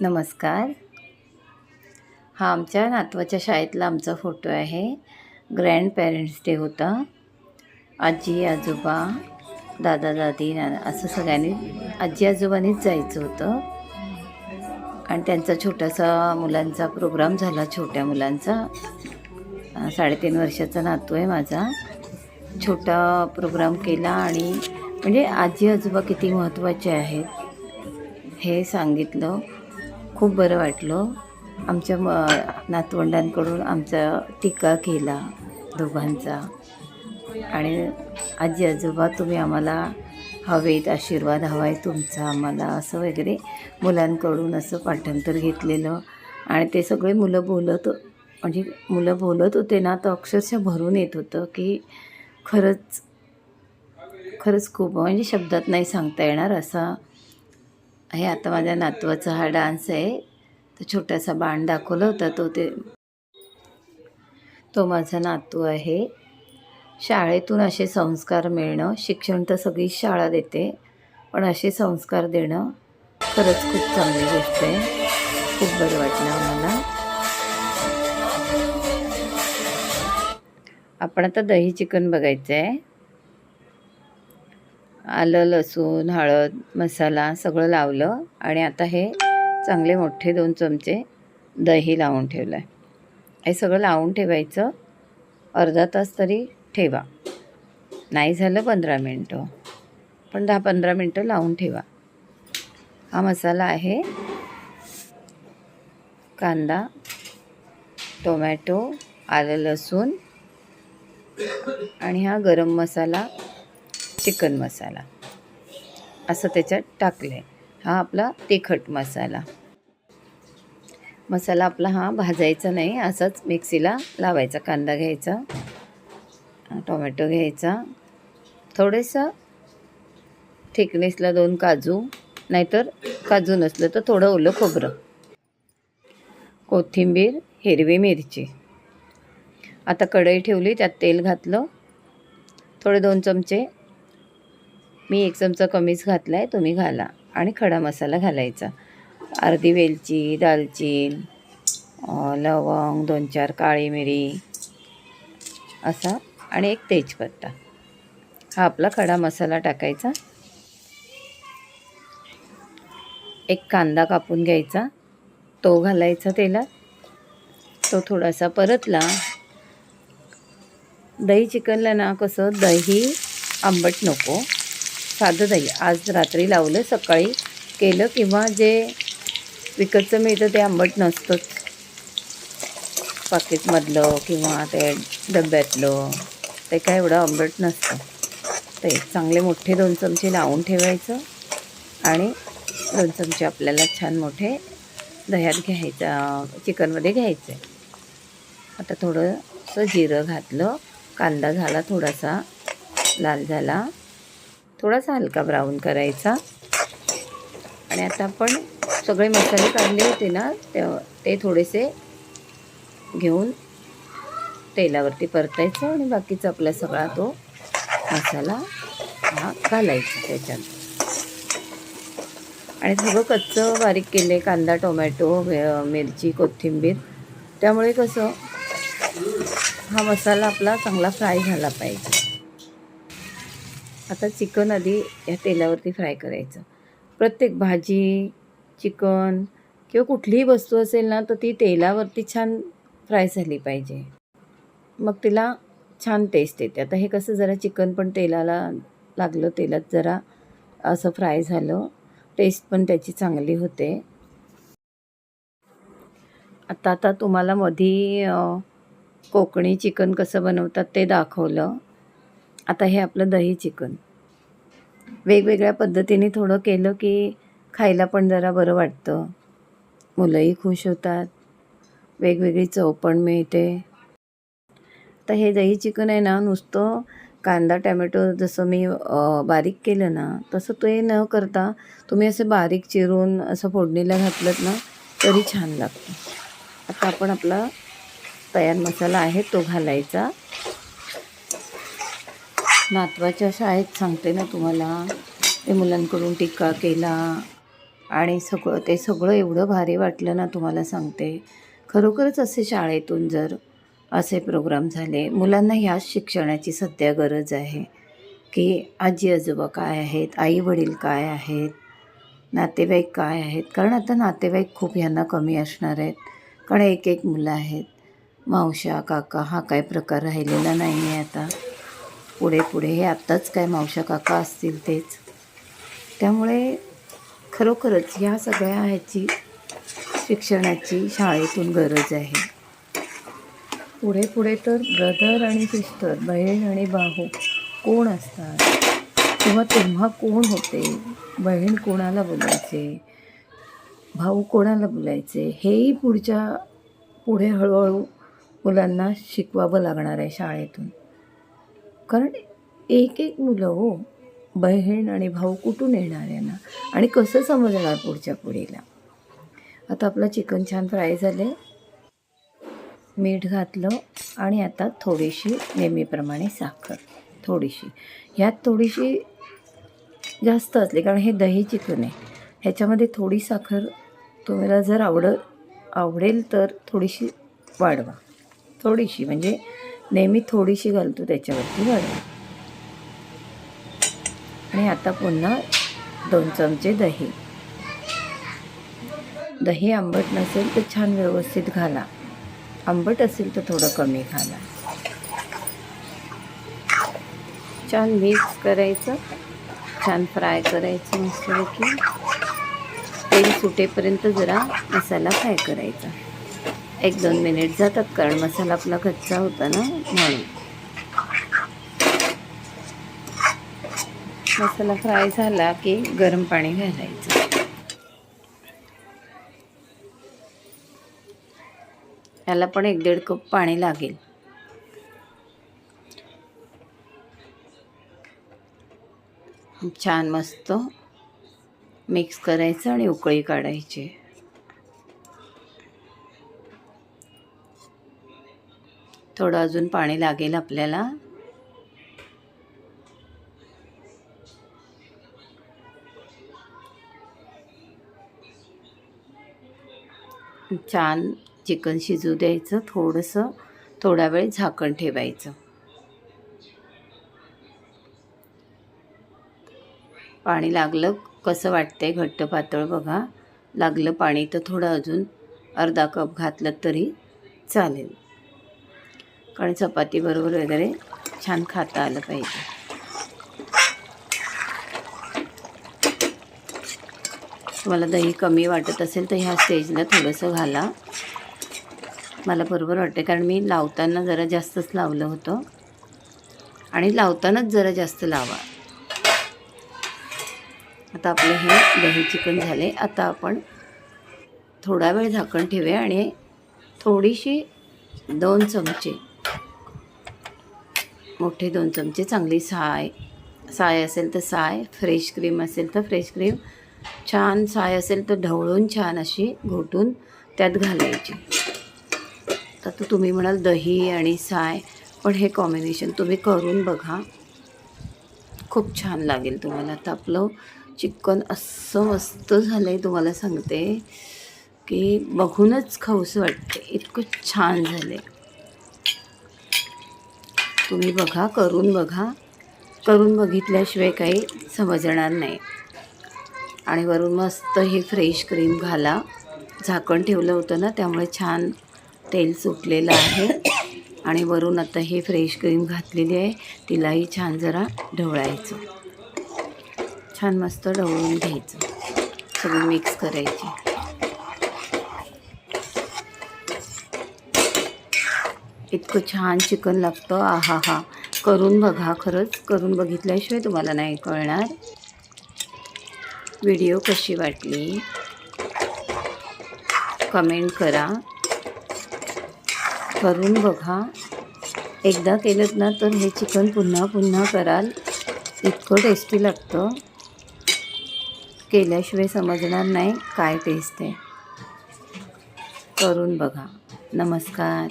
नमस्कार. हा आमच्या नातवाच्या शाळेतला आमचा फोटो आहे. ग्रँड पेरेंट्स डे होता. आजी आजोबा दादा दादी ना असं सगळ्यांनी आजी आजोबांनीच जायचं होतं. आणि त्यांचा छोटासा मुलांचा प्रोग्राम झाला छोट्या मुलांचा. साडेतीन वर्षाचा नातू आहे माझा. छोटा प्रोग्राम केला आणि म्हणजे आजी आजोबा किती महत्त्वाचे आहेत हे सांगितलं. खूप बरं वाटलं. आमच्या म नातवंडांकडून आमचा टीका केला दोघांचा. आणि आजी आजोबा तुम्ही आम्हाला हवेत आशीर्वाद हवा आहे तुमचा आम्हाला असं वगैरे मुलांकडून असं पाठांतर घेतलेलं. आणि ते सगळे मुलं बोलत म्हणजे मुलं बोलत होते ना तर अक्षरशः भरून येत होतं की खरंच खरंच खूप म्हणजे शब्दात नाही सांगता येणार असा हे आता माझ्या नातवाचा हा डान्स आहे. तो छोटासा बाण दाखवला होता. तो ते तो माझा नातू आहे. शाळेतून असे संस्कार मिळणं शिक्षण तर सगळी शाळा देते पण असे संस्कार देणं खरंच खूप चांगली गोष्ट आहे. खूप बरं वाटलं आम्हाला. आपण आता दही चिकन बघायचं आहे आलं लसूण हळद मसाला सगळं लावलं आणि आता हे चांगले मोठे दोन चमचे दही लावून ठेवलं आहे. हे सगळं लावून ठेवायचं. अर्धा तास तरी ठेवा. नाही झालं पंधरा मिनटं. पण दहा पंधरा मिनटं लावून ठेवा. हा मसाला आहे कांदा टोमॅटो आलं लसूण आणि हा गरम मसाला चिकन मसाला. असं त्याच्यात टाकलं आहे हा आपला तिखट मसाला. मसाला आपला हा भाजायचा नाही असाच मिक्सीला लावायचा कांदा घ्यायचा टोमॅटो घ्यायचा. थोडंसं थिकनेसला दोन काजू नाहीतर काजू नसलं तर थोडं ओलं खोबरं. कोथिंबीर हिरवी मिरची. आता कढई ठेवली त्यात तेल घातलं. थोडे दोन चमचे मी एक चमचा कमीच घातला आहे तुम्ही घाला. आणि खडा मसाला घालायचा. अर्धी वेलची दालचीन लवंग दोन चार काळी मिरी असा. आणि एक तेजपत्ता. हा आपला खडा मसाला टाकायचा. एक कांदा कापून घ्यायचा. तो घालायचा तेलात. तो थोडासा परतला. दही चिकनला ना कसं दही आंबट नको. साधं दही आज रात्री लावलं सकाळी केलं किंवा जे विकतचं मिळतं ते आंबट नसतंच पाकिटमधलं किंवा ते डब्यातलं ते काय एवढं आंबट नसतं. ते चांगले मोठे दोन चमचे लावून ठेवायचं आणि दोन चमचे आपल्याला छान मोठे दह्यात घ्यायचा चिकनमध्ये घ्यायचं आहे आता थोडंसं जिरं घातलं कांदा झाला थोडासा लाल झाला. थोडासा हलका ब्राऊन करायचा. आणि आता आपण सगळे मसाले काढले होते ना ते थोडेसे घेऊन तेलावरती परतायचं आणि बाकीचा आपला सगळा तो मसाला हा घालायचा त्याच्यात. आणि सगळं कच्चं बारीक केले कांदा टोमॅटो मिरची कोथिंबीर. त्यामुळे कसं हा मसाला आपला चांगला फ्राय झाला पाहिजे. आता चिकन आधी या तेलावरती फ्राय करायचं. प्रत्येक भाजी चिकन किंवा कुठलीही वस्तू असेल ना तर ती तेलावरती छान फ्राय झाली पाहिजे. मग तिला छान टेस्ट येते. आता हे कसं जरा चिकन पण तेलाला लागलं तेलात जरा असं फ्राय झालं टेस्ट पण त्याची चांगली होते. आता आता तुम्हाला मधी कोकणी चिकन कसं बनवतात ते दाखवलं. आता हे आपलं दही चिकन. वेगवेगळ्या पद्धतीने थोडं केलं की खायला पण जरा बरं वाटतं. मुलंही खुश होतात. वेगवेगळी चव पण मिळते. तर हे दही चिकन आहे ना नुसतं कांदा टॅमॅटो जसं मी बारीक केलं ना तसं ते न करता तुम्ही असं बारीक चिरून असं फोडणीला घातलं ना तरी छान लागतं. आता आपण आपला तयार मसाला आहे तो घालायचा. नातवाच्या शाळेत सांगते ना तुम्हाला. ते मुलांकडून टीका केला आणि सगळं ते सगळं एवढं भारी वाटलं ना तुम्हाला सांगते. खरोखरच असे शाळेतून जर असे प्रोग्राम झाले मुलांना ह्याच शिक्षणाची सध्या गरज आहे. की आजी आजोबा काय आहेत आई वडील काय आहेत नातेवाईक काय आहेत? कारण आता नातेवाईक खूप ह्यांना कमी असणार आहेत. कारण एक एक मुलं आहेत. मावशा काका हा काय प्रकार राहिलेला नाही आहे आता. पुढे पुढे हे आत्ताच काय मावशा काका असतील तेच. त्यामुळे खरोखरच ह्या सगळ्या ह्याची शिक्षणाची शाळेतून गरज आहे. पुढे पुढे तर ब्रदर आणि सिस्टर बहीण आणि भाऊ कोण असतात? किंवा तेव्हा कोण होते? बहीण कोणाला बोलायचे? भाऊ कोणाला बोलायचे? हेही पुढच्या पुढे हळूहळू मुलांना शिकवावं लागणार आहे शाळेतून. कारण एक एक मुलं हो बहीण आणि भाऊ कुठून येणार आहे ना आणि कसं समजणार पुढच्या पुढीला? आता आपलं चिकन छान फ्राय झाले मीठ घातलं आणि आता थोडीशी नेहमीप्रमाणे साखर थोडीशी. ह्यात थोडीशी जास्त असली कारण हे दही चिकन आहे. ह्याच्यामध्ये थोडी साखर तुम्हाला जर आवड आवडेल तर थोडीशी वाढवा. थोडीशी म्हणजे नेहमी थोडीशी घालतो त्याच्यावरती वाढवा आणि आता पुन्हा दोन चमचे दही. दही आंबट नसेल तर छान व्यवस्थित घाला. आंबट असेल तर थोडं कमी घाला. छान मिक्स करायचं. छान फ्राय करायचं मस्तपैकी. तेल सुटेपर्यंत जरा मसाला फ्राय करायचा. एक दोन मिनिट जातात कारण मसाला आपला कच्चा होता ना म्हणून. मसाला फ्राय झाला की गरम पाणी घालायचं. याला पण एक दीड कप पाणी लागेल. छान मस्त मिक्स करायचं आणि उकळी काढायची. थोडं अजून पाणी लागेल आपल्याला. छान चिकन शिजू द्यायचं थोडंसं थोडा वेळ झाकण ठेवायचं. पाणी लागलं कसं वाटतंय घट्ट पातळ बघा. लागलं पाणी तर थोडं अजून अर्धा कप घातलं तरी चालेल. कारण चपातीबरोबर वगैरे छान खाता आलं पाहिजे. तुम्हाला दही कमी वाटत असेल तर ह्या स्टेजला थोडंसं घाला. मला बरोबर वाटते कारण मी लावताना जरा जास्तच लावलं होतं. आणि लावतानाच जरा जास्त लावा. आता आपलं हे दही चिकन झाले. आता आपण थोडा वेळ झाकण ठेवूया आणि थोडीशी दोन चमचे मोठे दोन चमचे चांगली साय साय असेल तर साय फ्रेश क्रीम असेल तर फ्रेश क्रीम. छान साय असेल तर ढवळून छान अशी घोटून त्यात घालायची. तर तुम्ही म्हणाल दही आणि साय पण हे कॉम्बिनेशन तुम्ही करून बघा. खूप छान लागेल तुम्हाला. तर आपलं चिकन असं मस्त झालं आहे तुम्हाला सांगते की बघूनच खाऊस वाटते इतकं छान झालं आहे तुम्ही बघा करून बघा. करून बघितल्याशिवाय काही समजणार नाही. आणि वरून मस्त हे फ्रेश क्रीम घाला. झाकण ठेवलं होतं ना त्यामुळे छान तेल सुटलेलं आहे. आणि वरून आता हे फ्रेश क्रीम घातलेली आहे. तिलाही छान जरा ढवळायचं. छान मस्त ढवळून घ्यायचं. सगळं मिक्स करायची. इतकं छान चिकन लागतं. आहा हा करून बघा खरंच. करून बघितल्याशिवाय तुम्हाला नाही कळणार. व्हिडिओ कशी वाटली? कमेंट करा. करून बघा. एकदा केलं ना तर हे चिकन पुन्हा पुन्हा कराल. इतकं टेस्टी लागतं. केल्याशिवाय समजणार नाही काय टेस्ट आहे. करून बघा. नमस्कार.